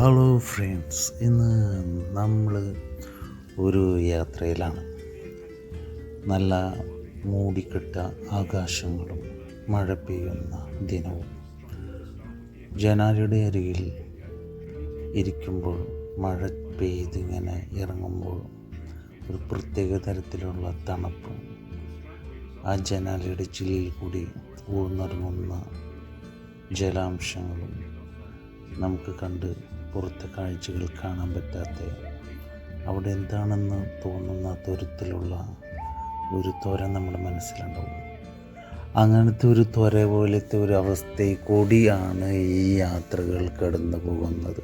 Hello friends ഇന്ന് നമ്മൾ ഒരു യാത്രയിലാണ്. നല്ല മൂടിക്കെട്ട ആകാശങ്ങളും മഴ പെയ്യുന്ന ദിനവും. ജനാലയുടെ അരികിൽ ഇരിക്കുമ്പോൾ മഴ പെയ്തിങ്ങനെ ഇറങ്ങുമ്പോൾ ഒരു പ്രത്യേക തരത്തിലുള്ള തണുപ്പും ആ ജനാലയുടെ ചില്ലിൽ കൂടി ഊർന്നിറങ്ങുന്ന ജലാംശങ്ങളും നമുക്ക് കണ്ട് പുറത്തെ കാഴ്ചകൾ കാണാൻ പറ്റാത്ത അവിടെ എന്താണെന്ന് തോന്നുന്ന തരത്തിലുള്ള ഒരു ത്വര നമ്മുടെ മനസ്സിലുണ്ടാവും. അങ്ങനത്തെ ഒരു ത്വര പോലത്തെ ഒരു അവസ്ഥയിൽ കൂടിയാണ് ഈ യാത്രകൾ കടന്നു പോകുന്നത്.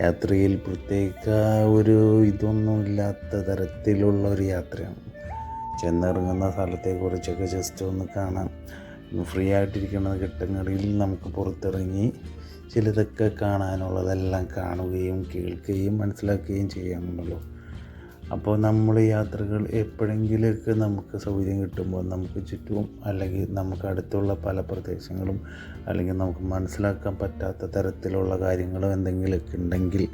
യാത്രയിൽ പ്രത്യേക ഒരു ഇതൊന്നുമില്ലാത്ത തരത്തിലുള്ള ഒരു യാത്രയാണ്. ചെന്നിറങ്ങുന്ന സ്ഥലത്തെക്കുറിച്ചൊക്കെ ജസ്റ്റ് ഒന്ന് കാണാം. ഫ്രീ ആയിട്ടിരിക്കുന്ന ഘട്ടങ്ങളിൽ നമുക്ക് പുറത്തിറങ്ങി ചിലതൊക്കെ കാണാനുള്ളതെല്ലാം കാണുകയും കേൾക്കുകയും മനസ്സിലാക്കുകയും ചെയ്യാമെന്നുള്ളൂ അപ്പോൾ നമ്മൾ യാത്രകൾ എപ്പോഴെങ്കിലുമൊക്കെ നമുക്ക് സൗകര്യം കിട്ടുമ്പോൾ നമുക്ക് ചുറ്റും അല്ലെങ്കിൽ നമുക്ക് അടുത്തുള്ള പല പ്രദേശങ്ങളും അല്ലെങ്കിൽ നമുക്ക് മനസ്സിലാക്കാൻ പറ്റാത്ത തരത്തിലുള്ള കാര്യങ്ങളും എന്തെങ്കിലുമൊക്കെ ഉണ്ടെങ്കിൽ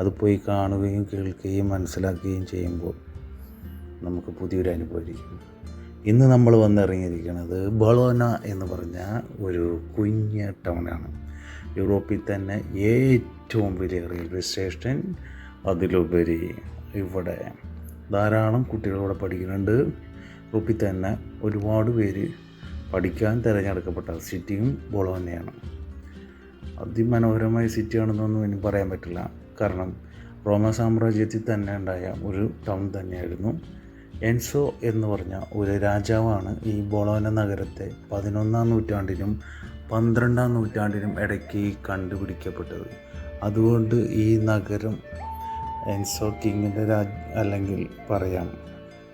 അത് പോയി കാണുകയും കേൾക്കുകയും മനസ്സിലാക്കുകയും ചെയ്യുമ്പോൾ നമുക്ക് പുതിയൊരു അനുഭവമായിരിക്കും ഇന്ന് നമ്മൾ വന്നിറങ്ങിയിരിക്കുന്നത് ബളോന എന്ന് പറഞ്ഞ ഒരു കുഞ്ഞ ടൗണാണ്. യൂറോപ്പിൽ തന്നെ ഏറ്റവും വലിയ റെയിൽവേ സ്റ്റേഷൻ അതിലുപരി ഇവിടെ ധാരാളം കുട്ടികൾ ഇവിടെ പഠിക്കുന്നുണ്ട്. യൂറോപ്പിൽ തന്നെ ഒരുപാട് പേര് പഠിക്കാൻ തിരഞ്ഞെടുക്കപ്പെട്ട സിറ്റിയും ബോളോന്നെയാണ് അതിമനോഹരമായ സിറ്റിയാണെന്നൊന്നും ഇനി പറയാൻ പറ്റില്ല. കാരണം റോമ സാമ്രാജ്യത്തിൽ തന്നെ ഉണ്ടായ ഒരു ടൗൺ തന്നെയായിരുന്നു. എൻസോ എന്ന് പറഞ്ഞ ഒരു രാജാവാണ് ഈ ബൊളോന നഗരത്തെ പതിനൊന്നാം നൂറ്റാണ്ടിനും പന്ത്രണ്ടാം നൂറ്റാണ്ടിനും ഇടയ്ക്ക് കണ്ടുപിടിക്കപ്പെട്ടത്. അതുകൊണ്ട് ഈ നഗരം എൻസോ കിങ്ങിന്റെ രാജ് അല്ലെങ്കിൽ പറയാം.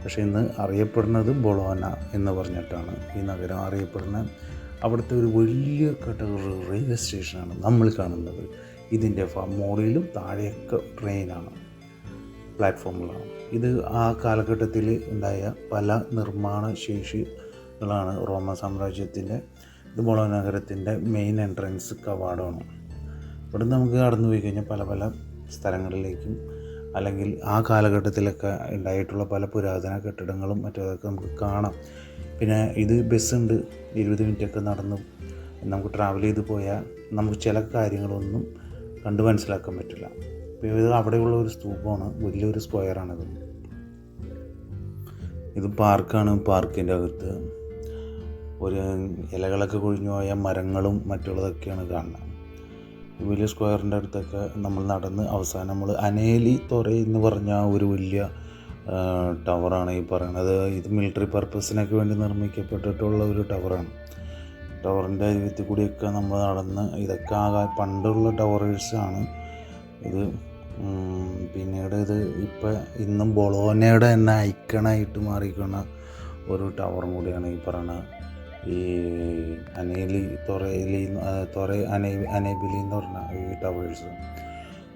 പക്ഷേ ഇന്ന് അറിയപ്പെടുന്നത് ബൊളോന എന്ന് പറഞ്ഞിട്ടാണ് ഈ നഗരം അറിയപ്പെടുന്നത്. അവിടുത്തെ ഒരു വലിയ കാറ്റഗറി റെയിൽവേ സ്റ്റേഷനാണ് നമ്മൾ കാണുന്നത്. ഇതിന്റെ മോളിലും താഴെയൊക്കെ ട്രെയിനാണ് പ്ലാറ്റ്ഫോമുകളാണ്. ഇത് ആ കാലഘട്ടത്തിൽ ഉണ്ടായ പല നിർമ്മാണ ശേഷികളാണ് റോമ സാമ്രാജ്യത്തിന്റെ ഇത് ബോളോ നഗരത്തിന്റെ മെയിൻ എൻട്രൻസ് കവാടമാണ്. ഇവിടെ നമുക്ക് കടന്നു പോയി കഴിഞ്ഞാൽ പല പല സ്ഥലങ്ങളിലേക്കും അല്ലെങ്കിൽ ആ കാലഘട്ടത്തിലൊക്കെ ഉണ്ടായിട്ടുള്ള പല പുരാതന കെട്ടിടങ്ങളും മറ്റതൊക്കെ നമുക്ക് കാണാം. പിന്നെ ഇത് ബസ്സുണ്ട് ഇരുപത് മിനിറ്റൊക്കെ നടന്നു. നമുക്ക് ട്രാവൽ ചെയ്ത് പോയാൽ നമുക്ക് ചില കാര്യങ്ങളൊന്നും കണ്ടു മനസ്സിലാക്കാൻ പറ്റില്ല. ഇത് അവിടെയുള്ള ഒരു സ്തൂപമാണ് വലിയൊരു സ്ക്വയറാണിത് ഇത് പാർക്കാണ് പാർക്കിന്റെ അകത്ത്. ഒരു ഇലകളൊക്കെ കൊഴിഞ്ഞു പോയ മരങ്ങളും മറ്റുള്ളതൊക്കെയാണ് കാണുന്നത്. വലിയ സ്ക്വയറിന്റെ അടുത്തൊക്കെ നമ്മൾ നടന്ന് അവസാനം നമ്മൾ അനേലി തൊറ എന്ന് പറഞ്ഞ ഒരു വലിയ ടവറാണ് ഈ പറയുന്നത്. ഇത് മിലിറ്ററി പർപ്പസിനൊക്കെ വേണ്ടി നിർമ്മിക്കപ്പെട്ടിട്ടുള്ള ഒരു ടവറാണ്. ടവറിന്റെ അരികത്തിൽ കൂടിയൊക്കെ നമ്മൾ നടന്ന് ഇതൊക്കെ ആകാ പണ്ടുള്ള ടവറേഴ്സാണ്. ഇത് പിന്നീട് ഇത് ഇപ്പം ഇന്നും ബൊളോനയുടെ തന്നെ ഐക്കണായിട്ട് മാറിക്കുന്ന ഒരു ടവറും കൂടിയാണ് ഈ പറയുന്ന ഈ അനേലി തൊറയിലി തൊറ അനേ അനേബിലി എന്ന് പറഞ്ഞ ഈ ടവേഴ്സ്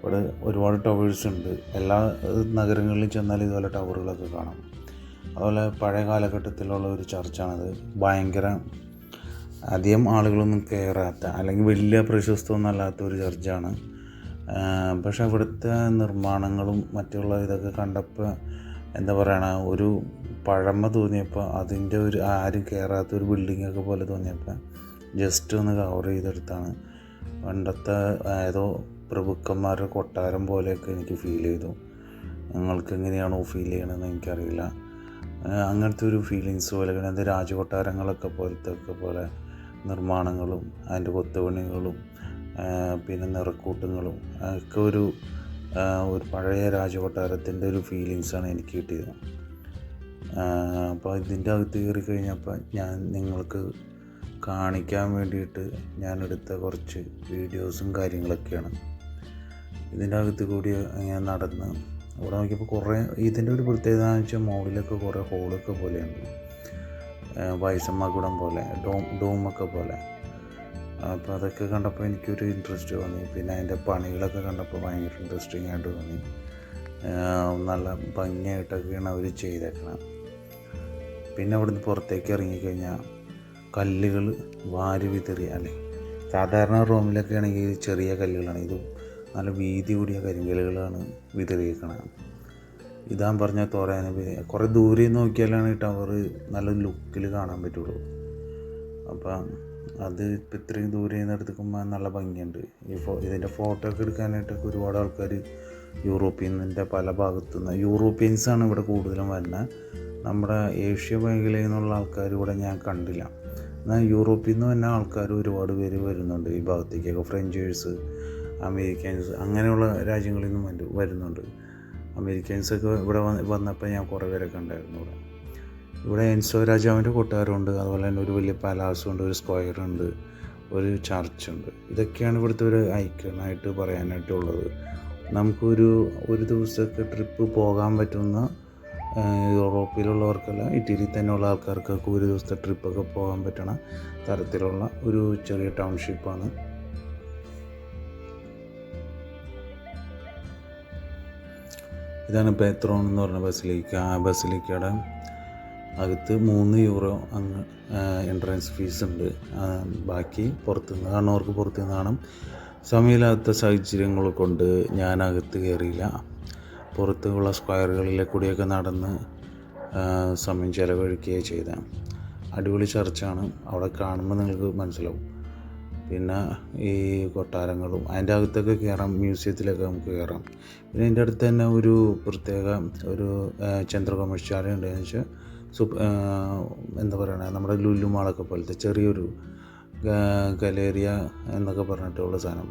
ഇവിടെ ഒരുപാട് ടവേഴ്സ് ഉണ്ട്. എല്ലാ നഗരങ്ങളിലും ചെന്നാൽ ഇതുപോലെ ടവറുകളൊക്കെ കാണാം. അതുപോലെ പഴയ കാലഘട്ടത്തിലുള്ള ഒരു ചർച്ചാണത്. ഭയങ്കര അധികം ആളുകളൊന്നും കയറാത്ത അല്ലെങ്കിൽ വലിയ പ്രശസ്തമൊന്നും അല്ലാത്ത ഒരു ചർച്ചാണ്. പക്ഷേ ഇവിടുത്തെ നിർമ്മാണങ്ങളും മറ്റുള്ള ഇതൊക്കെ കണ്ടപ്പോൾ എന്താ പറയണ ഒരു പഴമ തോന്നിയപ്പോൾ അതിന്റെ ഒരു ആരും കയറാത്ത ഒരു ബിൽഡിങ്ങൊക്കെ പോലെ തോന്നിയപ്പോൾ ജസ്റ്റ് ഒന്ന് കവർ ചെയ്തെടുത്താണ്. പണ്ടത്തെ ഏതോ പ്രഭുക്കന്മാരുടെ കൊട്ടാരം പോലെയൊക്കെ എനിക്ക് ഫീൽ ചെയ്തു. നിങ്ങൾക്ക് എങ്ങനെയാണോ ഫീൽ ചെയ്യണമെന്ന് എനിക്കറിയില്ല. അങ്ങനത്തെ ഒരു ഫീലിങ്സ് പോലെ അത് രാജകൊട്ടാരങ്ങളൊക്കെ പോലത്തെ ഒക്കെ പോലെ നിർമ്മാണങ്ങളും അതിന്റെ കൊത്തുപണികളും പിന്നെ നിറക്കൂട്ടങ്ങളും ഒക്കെ ഒരു ഒരു പഴയ രാജകൊട്ടാരത്തിന്റെ ഒരു ഫീലിങ്സാണ് എനിക്ക് കിട്ടിയത്. അപ്പോൾ ഇതിന്റെ അകത്ത് കയറി കഴിഞ്ഞപ്പോൾ ഞാൻ നിങ്ങൾക്ക് കാണിക്കാൻ വേണ്ടിയിട്ട് ഞാൻ എടുത്ത കുറച്ച് വീഡിയോസും കാര്യങ്ങളൊക്കെയാണ്. ഇതിന്റെ അകത്ത് കൂടി ഞാൻ നടന്ന് അവിടെ നോക്കിയപ്പോൾ കുറേ ഇതിന്റെ ഒരു പ്രത്യേകത എന്ന് വെച്ചാൽ മുകളിലൊക്കെ കുറേ ഹോളൊക്കെ പോലെയുണ്ട്. വയസ്സമ്മ കൂടം പോലെ ഡോം ഡോമൊക്കെ പോലെ. അപ്പോൾ അതൊക്കെ കണ്ടപ്പോൾ എനിക്കൊരു ഇൻട്രസ്റ്റ് തോന്നി. പിന്നെ അതിന്റെ പണികളൊക്കെ കണ്ടപ്പോൾ ഭയങ്കര ഇൻട്രസ്റ്റിംഗ് ആയിട്ട് തോന്നി. നല്ല ഭംഗിയായിട്ടൊക്കെയാണ് അവർ ചെയ്തേക്കണം. പിന്നെ അവിടുന്ന് പുറത്തേക്ക് ഇറങ്ങിക്കഴിഞ്ഞാൽ കല്ലുകൾ വാരി വിതറി അല്ലേ? സാധാരണ റൂമിലൊക്കെ ആണെങ്കിൽ ചെറിയ കല്ലുകളാണ്. ഇത് നല്ല വീതി കൂടിയ കരിങ്കല്ലുകളാണ് വിതറിയിരിക്കുന്നത് ഇതാൻ പറഞ്ഞ തോരാൻ കുറേ ദൂരെ നോക്കിയാലാണ് ടവർ നല്ല ലുക്കിൽ കാണാൻ പറ്റുള്ളൂ. അപ്പം അത് ഇപ്പം ഇത്രയും ദൂരെ നിന്ന് എടുക്കുമ്പോൾ നല്ല ഭംഗിയുണ്ട്. ഈ ഫോ ഇതിന്റെ ഫോട്ടോ ഒക്കെ എടുക്കാനായിട്ടൊക്കെ ഒരുപാട് ആൾക്കാർ യൂറോപ്യന്റെ പല ഭാഗത്തു നിന്ന് യൂറോപ്യൻസാണ് ഇവിടെ കൂടുതലും വരുന്നത്. നമ്മുടെ ഏഷ്യ മേഖലയിൽ നിന്നുള്ള ആൾക്കാർ ഇവിടെ ഞാൻ കണ്ടില്ല. എന്നാൽ യൂറോപ്പിൽ നിന്ന് തന്നെ ആൾക്കാർ ഒരുപാട് പേര് വരുന്നുണ്ട് ഈ ഭാഗത്തേക്കൊക്കെ. ഫ്രഞ്ചേഴ്സ് അമേരിക്കൻസ് അങ്ങനെയുള്ള രാജ്യങ്ങളിൽ നിന്നും വരു- വരുന്നുണ്ട്. അമേരിക്കൻസൊക്കെ ഇവിടെ വന്ന് വന്നപ്പോൾ ഞാൻ കുറേ പേരൊക്കെ ഉണ്ടായിരുന്നു ഇവിടെ. ഇവിടെ എൻസോ രാജാവിന്റെ കൊട്ടാരമുണ്ട് അതുപോലെ തന്നെ ഒരു വലിയ പാലാസുണ്ട് ഒരു സ്ക്വയറുണ്ട് ഒരു ചർച്ചുണ്ട് ഇതൊക്കെയാണ് ഇവിടുത്തെ ഒരു ഐക്കണായിട്ട് പറയാനായിട്ടുള്ളത്. നമുക്കൊരു ഒരു ദിവസമൊക്കെ ട്രിപ്പ് പോകാൻ പറ്റുന്ന യൂറോപ്പിലുള്ളവർക്കല്ല ഇറ്റലിയിൽ തന്നെയുള്ള ആൾക്കാർക്കൊക്കെ ഒരു ദിവസത്തെ ട്രിപ്പൊക്കെ പോകാൻ പറ്റണ തരത്തിലുള്ള ഒരു ചെറിയ ടൗൺഷിപ്പാണ് ഇതാണ് പെത്രോൺ എന്ന് പറഞ്ഞ ബസ്സിലേക്ക് ആ ബസ്സിലേക്കയുടെ അകത്ത് മൂന്ന് യൂറോ അങ്ങ് എൻട്രൻസ് ഫീസ് ഉണ്ട്. ബാക്കി പുറത്തുനിന്ന് കാണുന്നവർക്ക് പുറത്തുനിന്ന് കാണാം. സമയമില്ലാത്ത സാഹചര്യങ്ങൾ കൊണ്ട് ഞാൻ അകത്ത് കയറിയില്ല. പുറത്തുള്ള സ്ക്വയറുകളിലെ കൂടിയൊക്കെ നടന്ന് സമയം ചിലവഴിക്കുകയാണ് ചെയ്തത് അടിപൊളി ചർച്ചാണ്. അവിടെ കാണുമ്പോൾ നിങ്ങൾക്ക് മനസ്സിലാവും. പിന്നെ ഈ കൊട്ടാരങ്ങളും അതിന്റെ അകത്തൊക്കെ കയറാം മ്യൂസിയത്തിലൊക്കെ നമുക്ക് കയറാം. പിന്നെ അതിന്റെ അടുത്ത് തന്നെ ഒരു പ്രത്യേക ഒരു ചന്ദ്രകോമശാല ഉണ്ടെന്ന് വെച്ചാൽ എന്താ പറയണേ നമ്മുടെ ലുലു മാളൊക്കെ പോലത്തെ ചെറിയൊരു കലേറിയ എന്നൊക്കെ പറഞ്ഞിട്ടുള്ള സാധനം.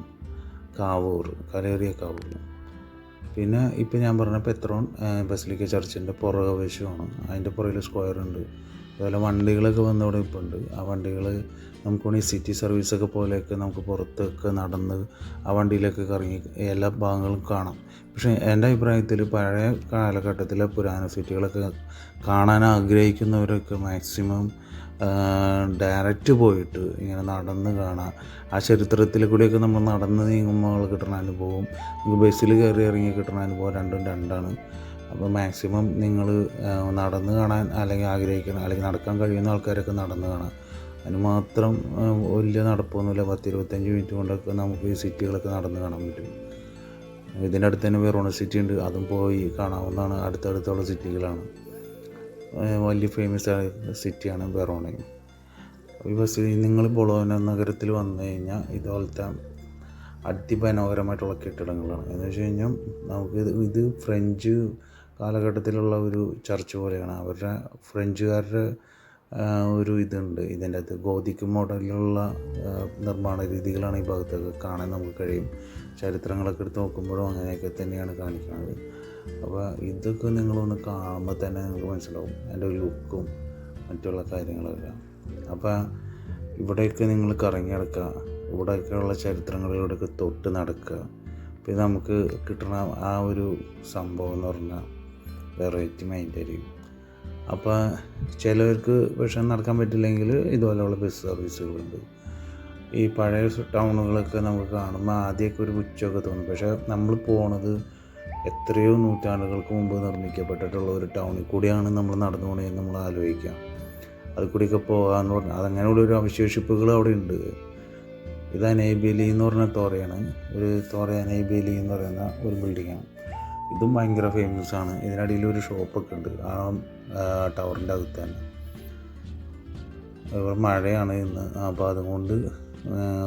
കാവൂർ കലേറിയ കാവൂർ. പിന്നെ ഇപ്പം ഞാൻ പറഞ്ഞ പെത്രോൺ ബസിലിക്ക ചർച്ചിന്റെ പുറകവശമാണ് അതിന്റെ പുറകിൽ സ്ക്വയർ ഉണ്ട് അതുപോലെ വണ്ടികളൊക്കെ വന്നു തുടങ്ങിയിട്ടുണ്ട് ആ വണ്ടികൾ നമുക്ക് വേണമെങ്കിൽ സിറ്റി സർവീസൊക്കെ പോലെയൊക്കെ നമുക്ക് പുറത്തൊക്കെ നടന്ന് ആ വണ്ടിയിലൊക്കെ കറങ്ങി എല്ലാ ഭാഗങ്ങളും കാണാം. പക്ഷേ എന്റെ അഭിപ്രായത്തിൽ പഴയ കാലഘട്ടത്തിലെ പുരാണ സിറ്റികളൊക്കെ കാണാൻ ആഗ്രഹിക്കുന്നവരൊക്കെ മാക്സിമം ഡയറക്റ്റ് പോയിട്ട് ഇങ്ങനെ നടന്ന് കാണാം. ആ ചരിത്രത്തിൽ കൂടിയൊക്കെ നമ്മൾ നടന്ന് നീങ്ങുമ്പോൾ കിട്ടുന്ന അനുഭവം നമുക്ക് ബസ്സിൽ കയറി ഇറങ്ങി കിട്ടുന്ന അനുഭവം രണ്ടും രണ്ടാണ്. അപ്പോൾ മാക്സിമം നിങ്ങൾ നടന്ന് കാണാൻ അല്ലെങ്കിൽ ആഗ്രഹിക്കണം അല്ലെങ്കിൽ നടക്കാൻ കഴിയുന്ന ആൾക്കാരൊക്കെ നടന്ന് കാണാം. അതിന് മാത്രം വലിയ നടപ്പൊന്നുമില്ല. പത്ത് ഇരുപത്തഞ്ച് മിനിറ്റ് കൊണ്ടൊക്കെ നമുക്ക് ഈ സിറ്റികളൊക്കെ നടന്ന് കാണാൻ പറ്റും. ഇതിന്റെ അടുത്ത് തന്നെ വെറോണ സിറ്റി ഉണ്ട്. അതും പോയി കാണാവുന്നതാണ് അടുത്തടുത്തുള്ള സിറ്റികളാണ്. വലിയ ഫേമസ് ആയ സിറ്റിയാണ് വെറോണയും ഈ ബസ്സിൽ നിങ്ങൾ ബൊളോന നഗരത്തിൽ വന്നു കഴിഞ്ഞാൽ ഇതുപോലത്തെ അതിമനോഹരമായിട്ടുള്ള കെട്ടിടങ്ങളാണ്. എന്ന് വെച്ച് കഴിഞ്ഞാൽ നമുക്ക് ഇത് ഫ്രഞ്ച് കാലഘട്ടത്തിലുള്ള ഒരു ചർച്ച പോലെയാണ്. അവരുടെ ഫ്രഞ്ചുകാരുടെ ഒരു ഇതുണ്ട്. ഇതിന്റെ അകത്ത് ഗോതിക് മോഡലിലുള്ള നിർമ്മാണ രീതികളാണ് ഈ ഭാഗത്തൊക്കെ കാണാൻ നമുക്ക് കഴിയും. ചരിത്രങ്ങളൊക്കെ എടുത്ത് നോക്കുമ്പോഴും അങ്ങനെയൊക്കെ തന്നെയാണ് കാണിക്കുന്നത്. അപ്പോൾ ഇതൊക്കെ നിങ്ങളൊന്ന് കാണുമ്പോൾ തന്നെ നിങ്ങൾക്ക് മനസ്സിലാവും അതിന്റെ ലുക്കും മറ്റുള്ള കാര്യങ്ങളൊക്കെ അപ്പോൾ ഇവിടെയൊക്കെ നിങ്ങൾ കറങ്ങി നടക്കുക ഇവിടെയൊക്കെയുള്ള ചരിത്രങ്ങളിലൂടെയൊക്കെ തൊട്ട് നടക്കുക പിന്നെ നമുക്ക് കിട്ടുന്ന ആ ഒരു സംഭവം എന്ന് പറഞ്ഞാൽ വെറൈറ്റി മൈൻഡായിരിക്കും അപ്പോൾ ചിലവർക്ക് പക്ഷേ നടക്കാൻ പറ്റില്ലെങ്കിൽ ഇതുപോലെയുള്ള ബസ് സർവീസുകളുണ്ട് ഈ പഴയ ടൗണുകളൊക്കെ നമുക്ക് കാണുമ്പോൾ ആദ്യമൊക്കെ ഒരു പുച്ഛമൊക്കെ തോന്നും. പക്ഷേ നമ്മൾ പോണത് എത്രയോ നൂറ്റാണ്ടുകൾക്ക് മുമ്പ് നിർമ്മിക്കപ്പെട്ടിട്ടുള്ള ഒരു ടൗണിൽ കൂടിയാണ് നമ്മൾ നടന്നു പോകണമെന്ന് നമ്മൾ ആലോചിക്കാം. അതിൽ കൂടിയൊക്കെ പോകാമെന്ന് പറഞ്ഞാൽ അതങ്ങനെയുള്ള ഒരു അവശേഷിപ്പുകൾ അവിടെ ഉണ്ട്. ഇത് അനൈബേലി എന്ന് പറഞ്ഞ തോറയാണ് ഒരു തോറ അനൈബേലി എന്ന് പറയുന്ന ഒരു ബിൽഡിങ്ങാണ് ഇതും ഭയങ്കര ഫേമസ് ആണ്. ഇതിനടിയിൽ ഒരു ഷോപ്പൊക്കെ ഉണ്ട്. ആ ടവറിന്റെ അകത്ത് തന്നെ. ഇവിടെ മഴയാണ് ഇന്ന്. അപ്പോൾ അതുകൊണ്ട്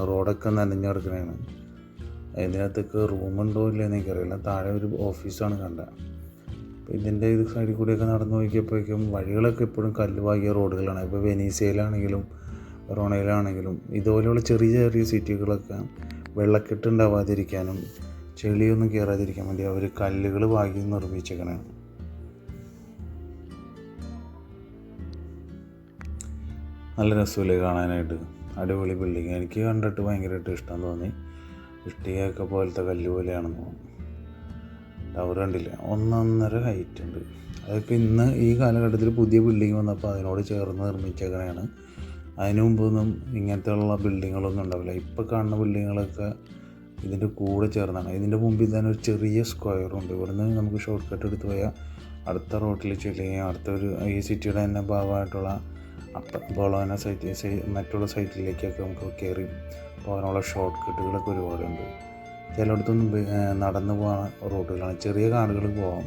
റോഡൊക്കെ നനഞ്ഞു കിടക്കണതാണ് ഇതിനകത്തൊക്കെ റൂമുണ്ടോ ഇല്ലയെന്ന് എനിക്കറിയില്ല. താഴെ ഒരു ഓഫീസാണ് കണ്ടത്. അപ്പോൾ ഇതിന്റെ ഇത് സൈഡിൽ കൂടിയൊക്കെ നടന്നു നോക്കിയപ്പോഴേക്കും വഴികളൊക്കെ എപ്പോഴും കല്ലുവാകിയ റോഡുകളാണ് ഇപ്പോൾ വെനീസയിലാണെങ്കിലും റോണയിലാണെങ്കിലും ഇതുപോലെയുള്ള ചെറിയ ചെറിയ സിറ്റികളൊക്കെ വെള്ളക്കെട്ട് ഉണ്ടാവാതിരിക്കാനും ചെളിയൊന്നും കയറാതിരിക്കാൻ വേണ്ടി അവർ കല്ലുകൾ വാങ്ങി നിർമ്മിച്ചേക്കണേ. നല്ല രസമില്ലേ കാണാനായിട്ട്. അടിപൊളി ബിൽഡിങ് എനിക്ക് കണ്ടിട്ട് ഭയങ്കരമായിട്ട് ഇഷ്ടം തോന്നി. ഇഷ്ടികയൊക്കെ പോലത്തെ കല്ല് പോലെയാണെന്ന് തോന്നുന്നു. ടവർ കണ്ടില്ല? ഒന്നൊന്നര ഹൈറ്റ് ഉണ്ട്. അതൊക്കെ ഇന്ന് ഈ കാലഘട്ടത്തിൽ പുതിയ ബിൽഡിംഗ് വന്നപ്പോൾ അതിനോട് ചേർന്ന് നിർമ്മിച്ചേക്കണയാണ് അതിനു മുമ്പൊന്നും ഇങ്ങനത്തെ ഉള്ള ബിൽഡിങ്ങുകളൊന്നും ഉണ്ടാവില്ല. ഇപ്പോൾ കാണുന്ന ബിൽഡിങ്ങുകളൊക്കെ ഇതിന്റെ കൂടെ ചേർന്നാണ്. ഇതിന്റെ മുമ്പിൽ തന്നെ ഒരു ചെറിയ സ്ക്വയറുണ്ട് ഇവിടുന്ന് നമുക്ക് ഷോർട്ട് കട്ട് എടുത്ത് പോയാൽ അടുത്ത റോട്ടിൽ ചെല്ലുകയും അടുത്ത ഒരു ഈ സിറ്റിയുടെ തന്നെ ഭാഗമായിട്ടുള്ള അപ്പ ബോളോന സൈറ്റ് മറ്റുള്ള സൈറ്റിലേക്കൊക്കെ നമുക്ക് കയറി പോകാനുള്ള ഷോർട്ട് കട്ടുകളൊക്കെ ഒരുപാടുണ്ട്. ചിലയിടത്തൊന്നും നടന്നു പോകുന്ന റോഡുകളാണ് ചെറിയ കാറുകൾ പോകാം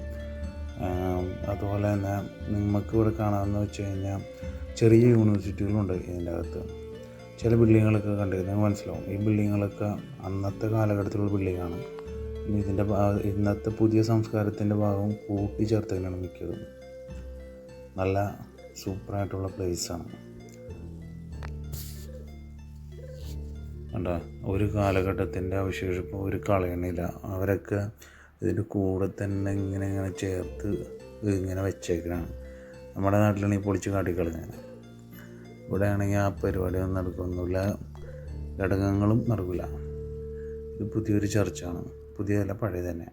അതുപോലെ തന്നെ നമുക്ക് ഇവിടെ കാണാമെന്ന് വെച്ച് കഴിഞ്ഞാൽ ചെറിയ യൂണിവേഴ്സിറ്റികളുണ്ട് ഇതിന്റെ അകത്ത്. ചില ബിൽഡിങ്ങുകളൊക്കെ കണ്ടിരുന്നെങ്കിൽ മനസ്സിലാവും. ഈ ബിൽഡിങ്ങുകളൊക്കെ അന്നത്തെ കാലഘട്ടത്തിലുള്ള ബിൽഡിങ്ങാണ്. ഇനി ഇതിന്റെ ഇന്നത്തെ പുതിയ സംസ്കാരത്തിന്റെ ഭാഗം കൂട്ടിച്ചേർത്തതിനാണ് മിക്കതും. നല്ല സൂപ്പറായിട്ടുള്ള പ്ലേസാണ്. കണ്ടോ? ഒരു കാലഘട്ടത്തിന്റെ അവശേഷിപ്പ് ഒരു കളയണില്ല. അവരൊക്കെ ഇതിന്റെ കൂടെ തന്നെ ഇങ്ങനെ ഇങ്ങനെ ചേർത്ത് ഇങ്ങനെ വെച്ചേക്കണാണ്. നമ്മുടെ നാട്ടിലാണെങ്കിൽ പൊളിച്ച് കാട്ടിക്കളഞ്ഞാണ് ഇവിടെ ആണെങ്കിൽ ആ പരിപാടിയൊന്നും നടക്കൊന്നുമില്ല ഘടകങ്ങളും നടക്കില്ല. ഇത് പുതിയൊരു ചർച്ചാണ് പുതിയതല്ല പഴയ തന്നെ